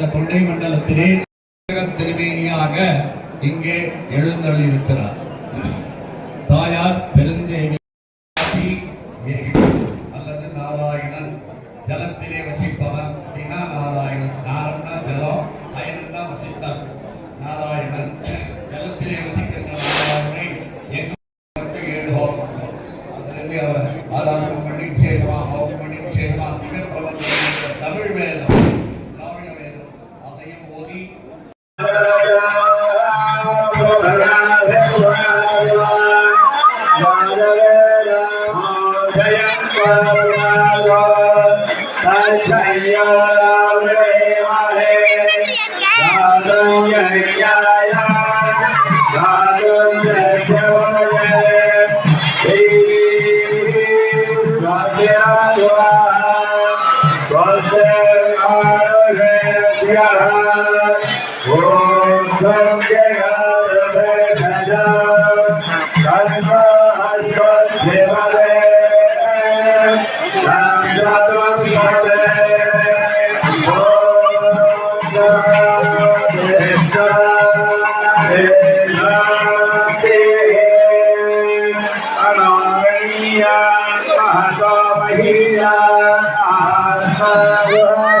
இந்த தொண்டை மண்டலத்திலே திருமேனியாக இங்கே எழுந்தள்ளியிருக்கிறார் தாயார் பெருந்தேவி அல்லது நாராயணன் ஜலத்திலே வசிப்பவன். அப்படின்னா நாராயணன். நாரம்னா ஜலம் அயனம்னா வசித்தன் நாராயணன் ஜலத்திலே வசிக்கின்ற நாராயணனை எங்கு ஏழு ஹோமம் அதிலிருந்து அவர் ஆதாரம் பண்ணி சேருவா ஹோமம் பண்ணி சேருவா மிக பிரபஞ்சம் தமிழ் Yeah.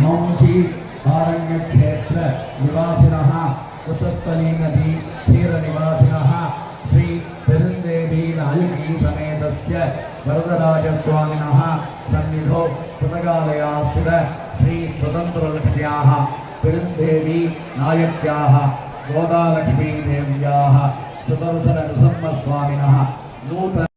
नौजी आरण्य क्षेत्र निवासी कुशस्थली नदी क्षीर निवासी श्री पेरंदेवी नायकी समेत वरदराज स्वामीन सन्निधो कृतकालयास्थित श्री स्वतंत्रलक्ष्म्या पेरुंदेवी नायक गोदालक्ष्मी सुदर्शन नूतन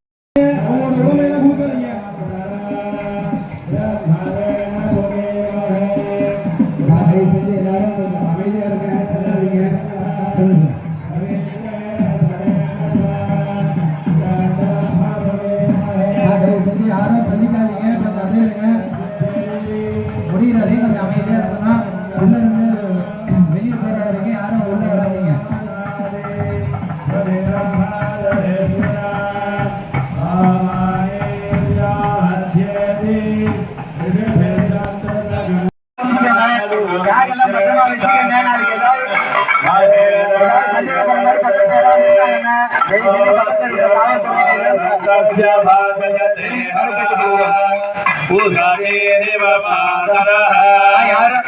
பேக்கெல்லாம் பத்திரமா வச்சுக்கங்க நாளைக்கு ஏதாவது ஏதாவது சந்தேகப்படுற மாதிரி பக்கத்துல யாராவது இருந்தாங்கன்னா தயவு செஞ்சு பக்கத்துல இருக்கிற காவல்துறையினர் யாரும்